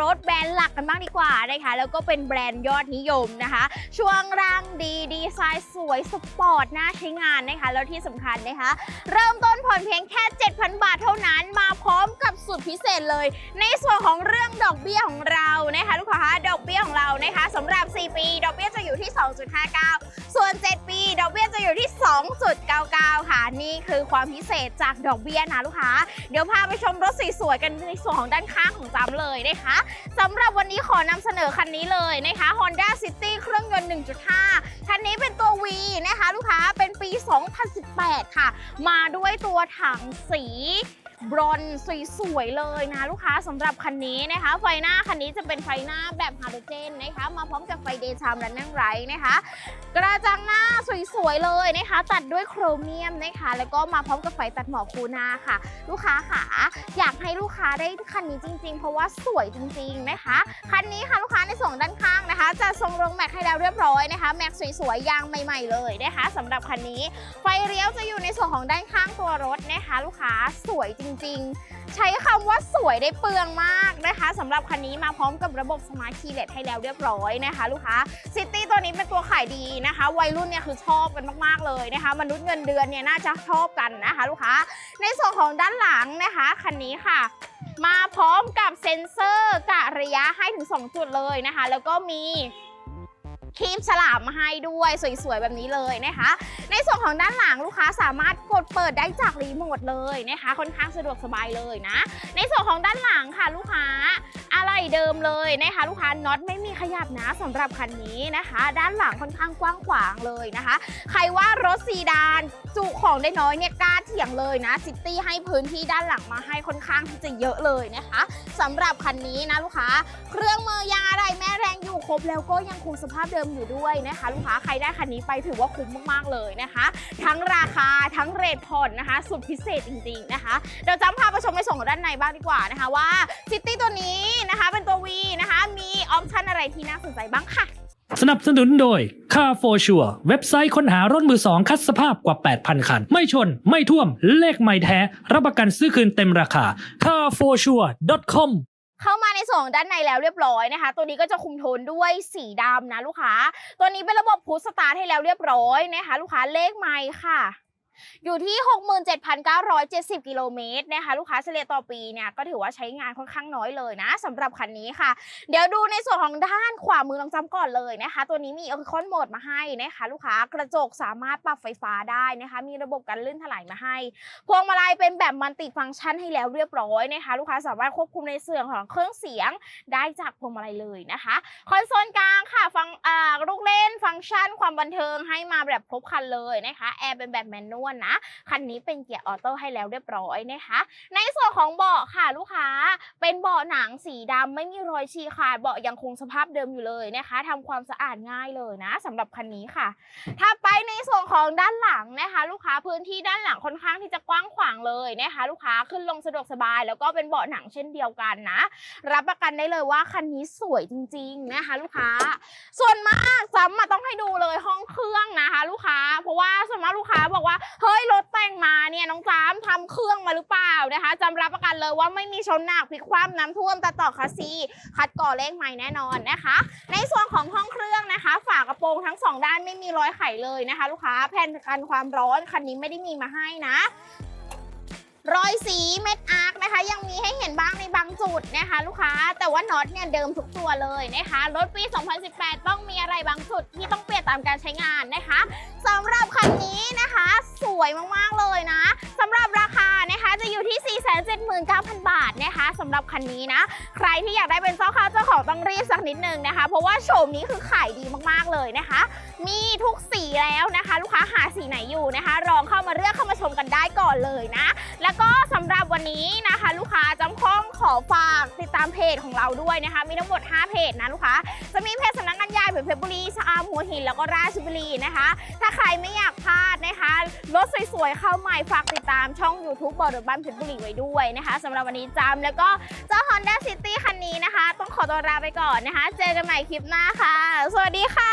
รถแบรนด์หลักกันบ้างดีกว่านะคะ แล้วก็เป็นแบรนด์ยอดนิยมนะคะ ช่วงร่างดีดีไซน์สวยสปอร์ตน่าใช้งานนะคะ แล้วที่สำคัญนะคะ เริ่มต้นผ่อนเพียง พิเศษเลย ในส่วนของเรื่องดอกเบี้ยของเรานะคะลูกค้าดอกเบี้ยของเรานะคะสำหรับ 4 ปี ดอกเบี้ยจะอยู่ที่ 2.59 ส่วน 7 ปี ดอกเบี้ยจะอยู่ที่ 2.99 ค่ะ นี่คือความพิเศษจากดอกเบี้ยนะลูกค้า เดี๋ยวพาไปชมรถสวยๆกันในส่วนของด้านข้างของจำเลยนะคะสำหรับวันนี้ขอนำเสนอคันนี้เลยนะคะ Honda City เครื่องยนต์ 1.5 คันนี้เป็นตัว V นะคะ ลูกค้าเป็นปี 2018 ค่ะ มาด้วยตัวถังสี บรอนซ์สวยๆเลยนะลูกค้าสำหรับคันนี้นะคะ ไฟหน้าคันนี้จะเป็นไฟหน้าแบบฮาโลเจนนะคะมาพร้อมกับไฟเดย์ไทม์และนั่งไรนะคะ กระจังหน้าสวยๆเลยนะคะ ตัดด้วยโครเมียมนะคะ แล้วก็มาพร้อมกับไฟตัดหมอกคูนาค่ะ ลูกค้าค่ะอยากให้ลูกค้าได้คันนี้จริง ๆ เพราะว่าสวยจริง ๆนะคะ คันนี้ค่ะลูกค้าในส่วนด้านข้างนะคะ จะทรงลงแม็กให้แล้วเรียบร้อยนะคะแม็กสวยๆยางใหม่ ๆ เลยนะคะสำหรับคันนี้ ไฟเลี้ยวจะอยู่ในส่วนของด้านข้างตัวรถนะคะ ลูกค้าสวยจริงๆใช้คำว่าสวยได้เปลืองมากนะคะสำหรับคันนี้มาพร้อมกับระบบสมาร์ทคีย์เลสให้แล้วเรียบร้อยนะคะ ลูกค้าซิตี้ตัวนี้เป็นตัวขายดีนะคะ วัยรุ่นเนี่ยคือชอบกันมากๆเลยนะคะ มนุษย์เงินเดือนเนี่ยน่าจะชอบกันนะคะ ลูกค้า ในส่วนของด้านหลังนะคะคันนี้ค่ะมาพร้อมกับเซ็นเซอร์กะระยะให้ถึง 2 จุดเลยนะคะ แล้วก็มีครีมฉลามมาให้ด้วยสวยๆแบบนี้เลยนะคะ ในส่วนของด้านหลังลูกค้าสามารถก เปิดได้จากรีโมทเลยนะคะ ค่อนข้างสะดวกสบายเลยนะ ในส่วนของด้านหลังค่ะลูกค้าอะไรเดิมเลยนะคะลูกค้าน็อตไม่มีขยับนะสำหรับคันนี้นะคะ ด้านหลังค่อนข้างกว้างขวางเลยนะคะ ใครว่ารถซีดานจุของได้น้อยเนี่ยกล้าเถียงเลยนะซิตี้ให้พื้นที่ด้านหลังมาให้ค่อนข้างที่จะเยอะเลยนะคะสำหรับคันนี้นะลูกค้า เครื่องมือยางอะไรแม่แรงอยู่ครบแล้วก็ยังคงสภาพเดิมอยู่ด้วยนะคะ ลูกค้าใครได้คันนี้ไปถือว่าคุ้มมากๆเลยนะคะ ทั้งราคาทั้งเรทผ่อนนะคะ สุดพิเศษจริงๆนะคะ เดี๋ยวจำพาไปชมในส่วนของด้านในบ้างดีกว่านะคะว่าซิตี้ตัวนี้นะคะเป็นตัว V นะคะ มีออปชันอะไรที่น่าสนใจบ้างค่ะ สนับสนุนโดย Car for Sure เว็บไซต์ค้นหารถมือสองคัดสภาพกว่า 8,000 คัน ไม่ชน ไม่ท่วม เลขไม่แท้ รับประกันซื้อคืนเต็มราคา carforsure.com เข้ามาในส่วนของด้านในแล้วเรียบร้อยนะคะ ตัวนี้ก็จะคุมโทนด้วยสีดำนะลูกค้า ตัวนี้เป็นระบบพุชสตาร์ทให้แล้วเรียบร้อยนะคะ ลูกค้าเลขไมค์ค่ะ อยู่ที่ 67,970 กิโลเมตรนะคะลูกค้าเฉลี่ยต่อปีเนี่ยก็ถือว่าใช้งานค่อนข้างน้อยเลยนะสำหรับคันนี้ค่ะ เดี๋ยวดูในส่วนของด้านขวามือลองจำก่อนเลยนะคะ ตัวนี้มีเอคอนโหมดมาให้นะคะลูกค้ากระจกสามารถปรับไฟฟ้าได้นะคะ มีระบบการลื่นถลายมาให้ พวงมาลัยเป็นแบบมัลติฟังก์ชันให้แล้วเรียบร้อยนะคะ ลูกค้าสามารถควบคุมในส่วนของเครื่องเสียงได้จากพวงมาลัยเลยนะคะคอนโซลกลางค่ะฟังลูกเล่นฟังก์ชันความบันเทิงให้มาแบบครบครันเลยนะคะแอร์เป็นแบบแมนนวลนะ คันนี้เป็นเกียร์ออโต้ให้แล้วเรียบร้อยนะคะ ในส่วนของเบาะค่ะลูกค้า เป็นเบาะหนังสีดำไม่มีรอยฉีกขาดเบาะยังคงสภาพเดิมอยู่เลยนะคะทำความสะอาดง่ายเลยนะสำหรับคันนี้ค่ะ ถ้าไปในส่วนของด้านหลังนะคะ ลูกค้าพื้นที่ด้านหลังค่อนข้างที่จะกว้างขวางเลยนะคะ ลูกค้าขึ้นลงสะดวกสบาย แล้วก็เป็นเบาะหนังเช่นเดียวกันนะ รับประกันได้เลยว่าคันนี้สวยจริง ๆนะคะ ลูกค้า ส่วนมากจำมาต้องให้ดูเลยห้องเครื่องนะคะ ลูกค้า ลูกค้าบอกว่าเฮ้ยรถแต่งมาเนี่ยน้องจามทำเครื่องมาหรือเปล่านะคะจำรับประกันเลยว่าไม่มีชนหนักพลิกคว่ำน้ำท่วมตัดต่อคัสซีคัดก่อเลขใหม่แน่นอนนะคะ ในส่วนของห้องเครื่องนะคะ ฝากระโปรงทั้งสองด้านไม่มีรอยไขเลยนะคะ ลูกค้าแผ่นกันความร้อนคันนี้ไม่ได้มีมาให้นะรอยสีเม็ดอาร์คนะคะ ยังมีให้เห็นบ้างในบางจุดนะคะ ลูกค้าแต่ว่าน็อตเนี่ยเดิมทุกตัวเลยนะคะ รถปี 2018 ต้องมีอะไรบางจุดที่ต้องเปลี่ยนตามการใช้งานนะคะ คันนี้นะคะ สวยมากๆเลยนะสำหรับราคานะคะจะอยู่ที่ 479,000 บาทนะคะสำหรับคันนี้นะ ใครที่อยากได้เป็นเจ้าข้าวเจ้าของต้องรีบสักนิดนึงนะคะ เพราะว่าโฉมนี้คือขายดีมากๆเลยนะคะ มีทุกสีแล้วนะคะ ลูกค้าหาสีไหนอยู่นะคะลองเข้ามาเลือกเข้ามาชมกันได้ก่อนเลยนะ แล้วก็สำหรับวันนี้นะคะ ค้าจำข้องขอฝากติดตามเพจของเราด้วยนะคะ มีทั้งหมด 5 เพจนะลูกค้า จะมีเพจสำนักงานใหญ่เพชรบุรีชะอำหัวหินแล้วก็ราชบุรีนะคะ ถ้าใครไม่อยากพลาดนะคะรถสวยๆเข้าใหม่ฝากติดตามช่อง YouTube บอร์ดบ้านเพชรบุรีไว้ด้วยนะคะสำหรับวันนี้จำแล้วก็เจ้า Honda City คันนี้นะคะ ต้องขอตัวลาไปก่อนนะคะ เจอกันใหม่คลิปหน้าค่ะ สวัสดีค่ะ